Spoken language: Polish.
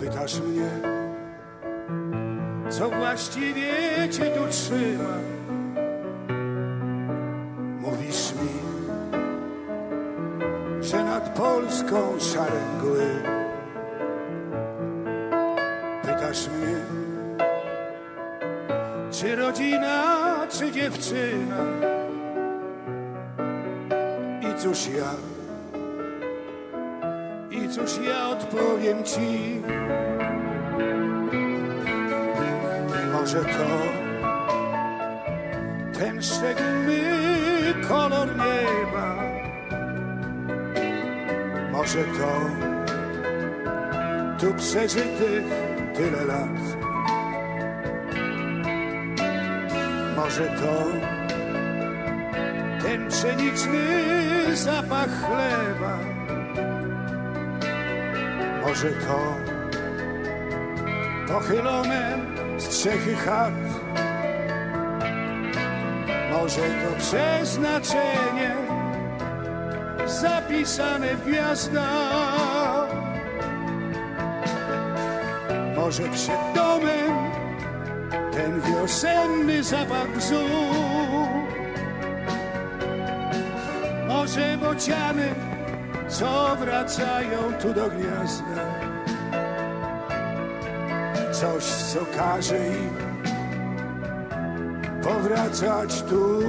Pytasz mnie, co właściwie cię tu trzyma? Mówisz mi, że nad Polską szare mgły. Pytasz mnie, czy rodzina, czy dziewczyna? I cóż ja, i cóż ja odpowiem ci? Może to ten szczególny kolor nieba, może to tu przeżytych tyle lat, może to ten pszeniczny zapach chleba, może to pochylone strzechy chat. Może to przeznaczenie zapisane w gwiazdach. Może przed domem ten wiosenny zapach bzu. Może bociany, co wracają tu do gniazda? Coś, co każe im powracać tu